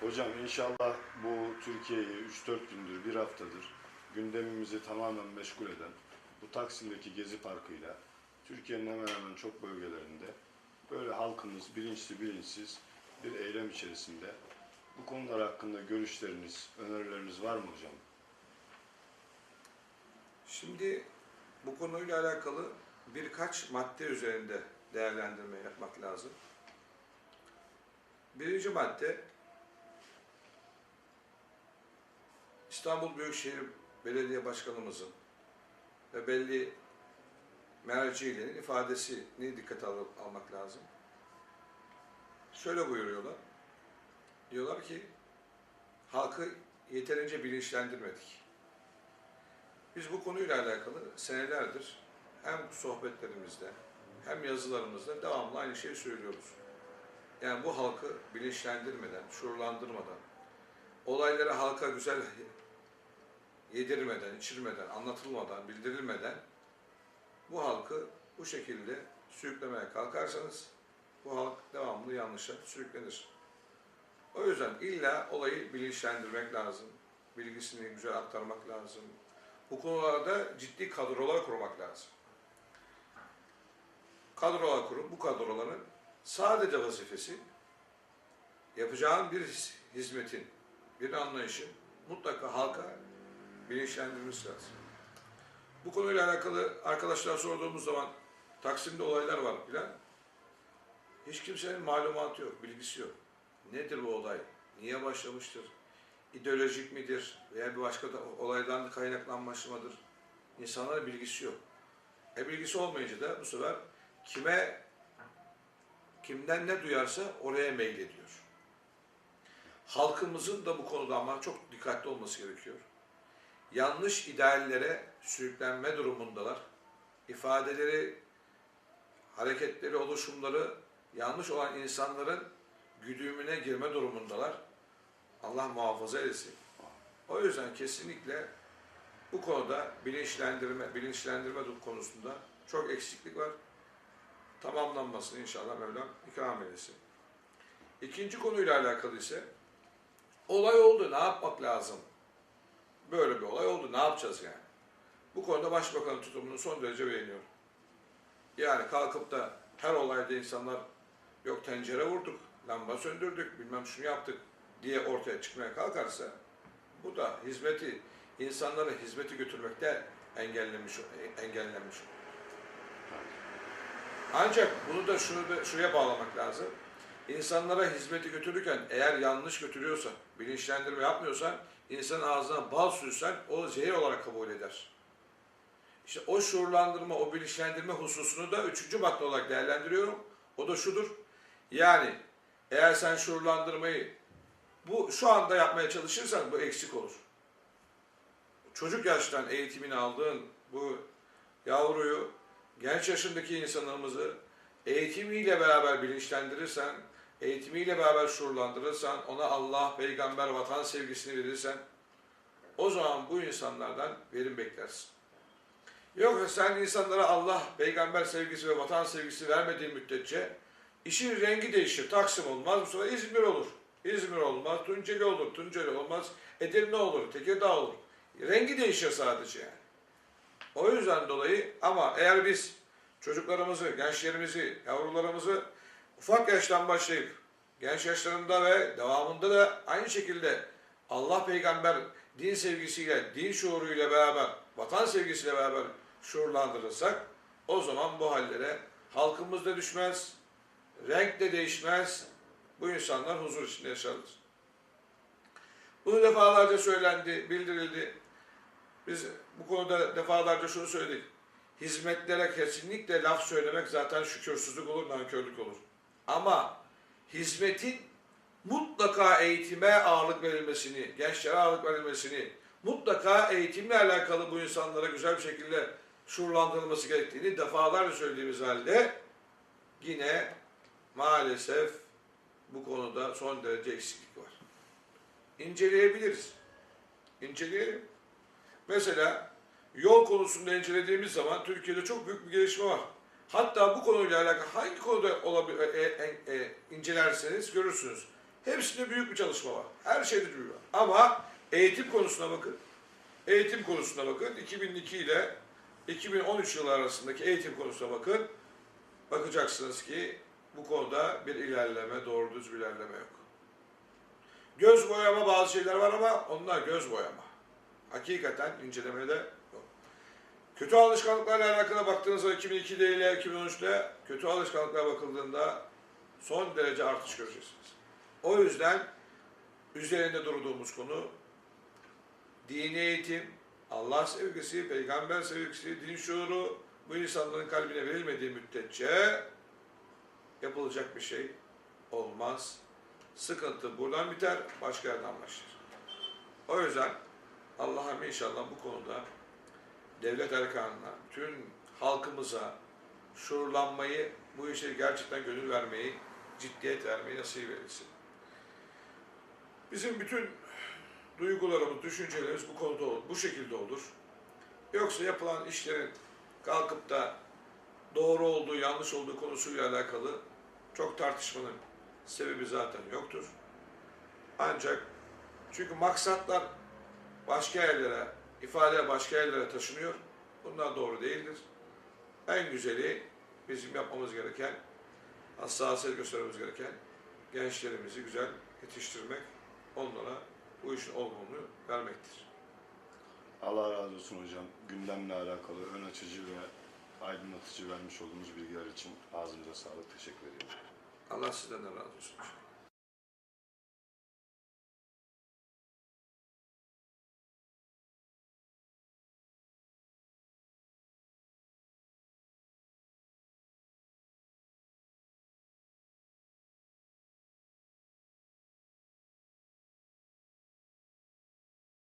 Hocam inşallah bu Türkiye'yi 3-4 gündür, bir haftadır gündemimizi tamamen meşgul eden bu Taksim'deki Gezi Parkı'yla Türkiye'nin hemen hemen çok bölgelerinde böyle halkımız bilinçli bilinçsiz bir eylem içerisinde. Bu konular hakkında görüşleriniz, önerileriniz var mı hocam? Şimdi bu konuyla alakalı birkaç madde üzerinde değerlendirme yapmak lazım. Birinci madde İstanbul Büyükşehir Belediye Başkanımızın ve belli mercilerin ifadesini dikkate al- almak lazım. Şöyle buyuruyorlar. Diyorlar ki halkı yeterince bilinçlendirmedik. Biz bu konuyla alakalı senelerdir hem sohbetlerimizde hem yazılarımızda devamlı aynı şeyi söylüyoruz. Yani bu halkı bilinçlendirmeden, şuurlandırmadan, olayları halka güzel yedirmeden, içirmeden, anlatılmadan, bildirilmeden bu halkı bu şekilde sürüklemeye kalkarsanız bu halk devamlı yanlışa sürüklenir. O yüzden illa olayı bilinçlendirmek lazım. Bilgisini güzel aktarmak lazım. Bu konularda ciddi kadrolar kurmak lazım. Kadrolar kurup bu kadroların sadece vazifesi yapacağın bir hizmetin, bir anlayışın mutlaka halka bilinçlendirmesi lazım. Bu konuyla alakalı arkadaşlar sorduğumuz zaman Taksim'de olaylar var filan. Hiç kimsenin malumatı yok, bilgisi yok. Nedir bu olay? Niye başlamıştır? ideolojik midir veya bir başka da olaydan kaynaklanmış mıdır? İnsanların bilgisi yok. E bilgisi olmayınca da bu sefer kime kimden ne duyarsa oraya meylediyor. Halkımızın da bu konuda ama çok dikkatli olması gerekiyor. Yanlış ideallere sürüklenme durumundalar. İfadeleri, hareketleri, oluşumları yanlış olan insanların güdümüne girme durumundalar. Allah muhafaza etsin. O yüzden kesinlikle bu konuda bilinçlendirme, bilinçlendirme konusunda çok eksiklik var. Tamamlanmasını inşallah Mevlam ikram eylesin. İkinci konuyla alakalı ise olay oldu, ne yapmak lazım? Böyle bir olay oldu, ne yapacağız yani? Bu konuda Başbakanın tutumunu son derece beğeniyorum. Yani kalkıp da her olayda insanlar yok tencere vurduk, lamba söndürdük, bilmem şunu yaptık diye ortaya çıkmaya kalkarsa bu da hizmeti, insanlara hizmeti götürmekte engellemiş, engellenmiş. Ancak bunu da şunu, şuraya bağlamak lazım. İnsanlara hizmeti götürürken eğer yanlış götürüyorsa, bilinçlendirme yapmıyorsan, insanın ağzına bal sürsen o zehir olarak kabul eder. İşte o şuurlandırma, o bilinçlendirme hususunu da üçüncü madde olarak değerlendiriyorum. O da şudur. Yani eğer sen şuurlandırmayı bu şu anda yapmaya çalışırsan bu eksik olur. Çocuk yaştan eğitimini aldığın bu yavruyu, genç yaşındaki insanlarımızı eğitimiyle beraber bilinçlendirirsen, eğitimiyle beraber şuurlandırırsan, ona Allah, peygamber, vatan sevgisini verirsen, o zaman bu insanlardan verim beklersin. Yok sen insanlara Allah, peygamber sevgisi ve vatan sevgisi vermediğin müddetçe işin rengi değişir. Taksim olmaz, bu İzmir olur. İzmir olmaz, Tunceli olur, Tunceli olmaz, Edirne olur, Tekirdağ olur. Rengi değişir sadece yani. O yüzden dolayı ama eğer biz çocuklarımızı, gençlerimizi, yavrularımızı ufak yaştan başlayıp genç yaşlarında ve devamında da aynı şekilde Allah peygamber din sevgisiyle, din şuuruyla beraber, vatan sevgisiyle beraber şuurlandırırsak o zaman bu hallere halkımız da düşmez, renk de değişmez, bu insanlar huzur içinde yaşarlar. Bunu defalarca söylendi, bildirildi. Biz bu konuda defalarca şunu söyledik. Hizmetlere kesinlikle laf söylemek zaten şükürsüzlük olur, nankörlük olur. Ama hizmetin mutlaka eğitime ağırlık verilmesini, gençlere ağırlık verilmesini, mutlaka eğitimle alakalı bu insanlara güzel bir şekilde şuurlandırılması gerektiğini defalarca söylediğimiz halde yine maalesef bu konuda son derece eksiklik var. İnceleyebiliriz. İnceleyelim. Mesela yol konusunda incelediğimiz zaman Türkiye'de çok büyük bir gelişme var. Hatta bu konuyla alakalı hangi konuda olabilir, e, e, e, incelerseniz görürsünüz. Hepsinde büyük bir çalışma var. Her şeyde büyük var. Ama eğitim konusuna bakın. Eğitim konusuna bakın. 2002 ile 2013 yılı arasındaki eğitim konusuna bakın. Bakacaksınız ki bu konuda bir ilerleme, doğru düz bir ilerleme yok. Göz boyama bazı şeyler var ama onlar göz boyama. Hakikaten incelemede. Kötü alışkanlıklarla alakalı baktığınızda 2002 ile 2013'te kötü alışkanlıklara bakıldığında son derece artış göreceksiniz. O yüzden üzerinde durduğumuz konu dini eğitim, Allah sevgisi, peygamber sevgisi, din şuuru bu insanların kalbine verilmediği müddetçe yapılacak bir şey olmaz. Sıkıntı buradan biter, başka yerden başlar. O yüzden Allah'ım inşallah bu konuda devlet erkanına, tüm halkımıza şuurlanmayı, bu işe gerçekten gönül vermeyi, ciddiyet vermeyi nasip eylesin. Bizim bütün duygularımız, düşüncelerimiz bu konuda olur, bu şekilde olur. Yoksa yapılan işlerin kalkıp da doğru olduğu, yanlış olduğu konusuyla alakalı çok tartışmanın sebebi zaten yoktur. Ancak çünkü maksatlar başka yerlere, ifade başka yerlere taşınıyor. Bunlar doğru değildir. En güzeli bizim yapmamız gereken, hassasiyet göstermemiz gereken gençlerimizi güzel yetiştirmek, onlara bu işin olgunluğu vermektir. Allah razı olsun hocam. Gündemle alakalı ön açıcı ve aydınlatıcı vermiş olduğunuz bilgiler için ağzınıza sağlık. Teşekkür ediyorum. Allah sizden de razı olsun.